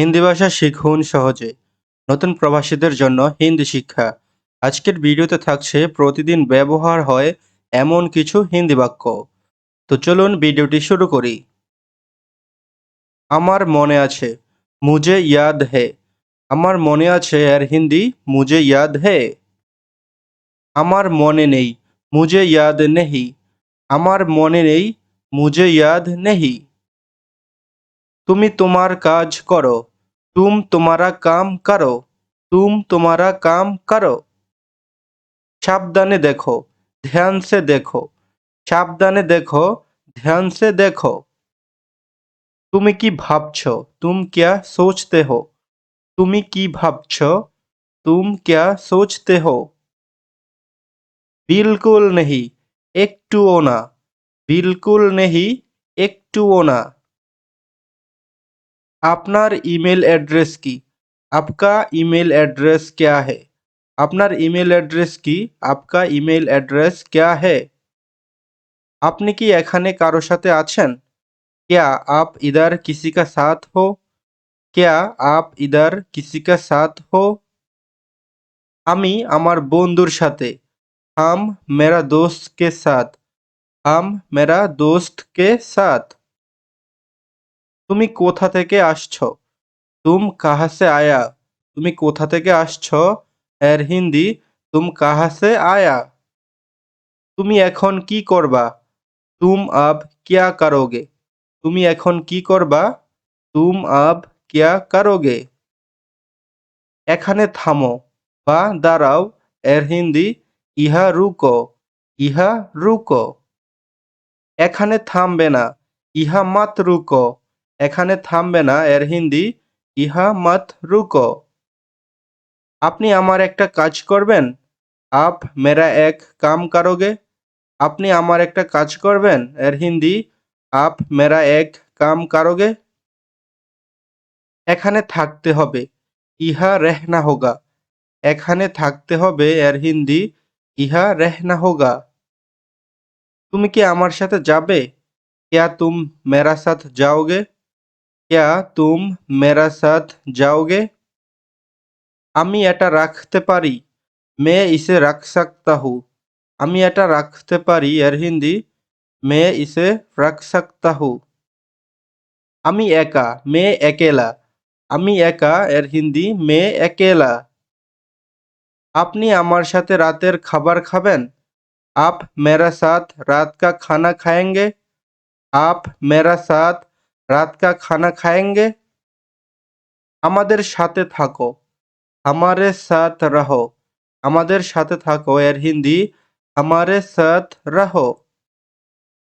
হিন্দি ভাষা শিখুন সহজে। নতুন প্রবাসীদের জন্য হিন্দি শিক্ষা। আজকের ভিডিওতে থাকছে প্রতিদিন ব্যবহার হয় এমন কিছু হিন্দি বাক্য। তো চলুন ভিডিওটি শুরু করি। আমার মনে আছে মুজে ইয়াদ হে। আমার মনে আছে এর হিন্দি মুজে ইয়াদ হে। আমার মনে নেই মুজে ইয়াদ নেহি। আমার মনে নেই মুজে ইয়াদ নেহি। তুমি তোমার কাজ করো। তুম তোমারা কাম করো, তুম তোমারা কাম করো। সাবধানে দেখো ধ্যান সে দেখো, সাবধানে দেখো ধ্যান সে দেখো। তুমি কি ভাবছ? তুম ক্যা সোচতে হো? তুমি কি ভাবছ? তুম ক্যা সোচতে হো? বিলকুল নেহি, একটুও না। বিলকুল নেহি, একটুও না। আপনার ইমেল অ্যাড্রেস কি आपका ईमेल एड्रेस क्या है আপনার ইমেল অ্যাড্রেস কি आपका ইমেল অ্যাড্রেস क्या है আপনি কি এখানে কারো সাথে আছেন क्या आप इधर किसी का साथ हो क्या आप इधर किसी का साथ हो আমি আমার বন্ধুর সাথে हम मेरा दोस्त के साथ हम मेरा दोस्त के साथ তুমি কোথা থেকে আসছো? তুম কাহা সে আয়া? তুমি কোথা থেকে আসছো? এর হিন্দি, তুম কাহা সে আয়া? তুমি এখন কি করবা? তুম আব কিয়া কারোগে? তুমি এখন কি করবা? তুম আব কিয়া কারোগে? এখানে থামো বা দাঁড়াও, এর হিন্দি, ইহা রুকো ইহা রুকো। এখানে থামবে না, ইহা মাত রুকো। এখানে থামবে না, এর হিন্দি, ইহা মত রুকো। আপনি আমার একটা কাজ করবেন? আপ মেরা এক কাম কারোগে? আপনি আমার একটা কাজ করবেন? এর হিন্দি, আপ মেরা এক কাম কারোগে? এখানে থাকতে হবে, ইহা রেহনা হোগা। এখানে থাকতে হবে, এর হিন্দি, ইহা রেহনা হোগা। তুমি কি আমার সাথে যাবে? ক্যা তুম মেরা সাথ যাওগে? क्या तुम मेरा साथ जाओगे আমি এটা রাখতে পারি মে ইসে রাখ সকতা হু আমি এটা রাখতে পারি এর হিন্দি মে ইসে রাখ সকতা হু আমি একা মে একেলা আমি একা এর হিন্দি মে একেলা আপনি আমার সাথে রাতের খাবার খাবেন আপ মেরা সাথ রাত কা খানা খায়েঙ্গে আপ মেরা সাথ রাত কা খানা খায়েঙ্গে? আমাদের সাথে থাকো। আমারে সাথ রাহো। আমাদের সাথে থাকো, এর হিন্দি। আমারে সাথ রাহো।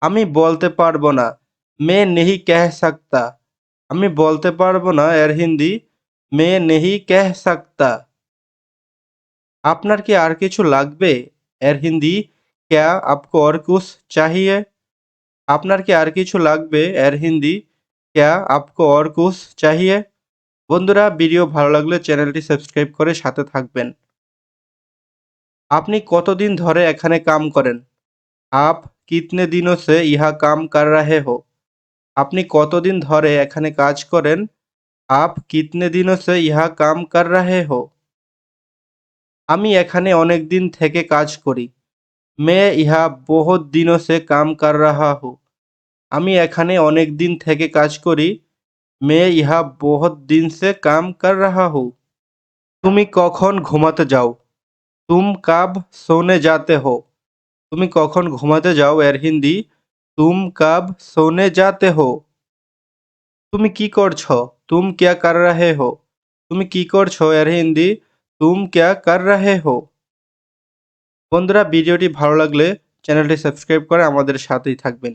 আমি বলতে পারব না। মে নেহি কেহ সাকতা। আমি বলতে পারব না, এর হিন্দি। মে নেহি কেহ সাকতা। আপনার কি আর কিছু লাগবে, এর হিন্দি? ক্যা আপকো আর কুস চাহিয়ে? আপনার কি আর কিছু লাগবে, এর হিন্দি? ক্যা আপকো অর কুছ চাহিয়ে বন্ধুরা ভিডিও ভালো লাগলে চ্যানেলটি সাবস্ক্রাইব করে সাথে থাকবেন আপনি কতদিন ধরে এখানে কাম করেন আপ কিতনে দিনও সে ইহা কাম কার রাহে হো আপনি কতদিন ধরে এখানে কাজ করেন আপ কিতনে দিনও সে ইহা কাম কার রাহে হো আমি এখানে অনেক দিন থেকে কাজ করি মেয়ে ইহা বহুত দিনও সে কাম কার রাহা হো আমি এখানে অনেক দিন থেকে কাজ করি, মে ইহা বহুত দিন সে কাম কর রাহা হু। তুমি কখন ঘুমাতে যাও? তুম কাব সোনে যাতে হো। তুমি কখন ঘুমাতে যাও এর হিন্দি? তুম কাব সোনে যাতে হো। তুমি কি করছ? তুম ক্যা কর রাহে হো। তুমি কি করছ এর হিন্দি? তুম ক্যা কর রাহে হো। বন্ধুরা, ভিডিওটি ভালো লাগলে চ্যানেলটি সাবস্ক্রাইব করে আমাদের সাথেই থাকবেন।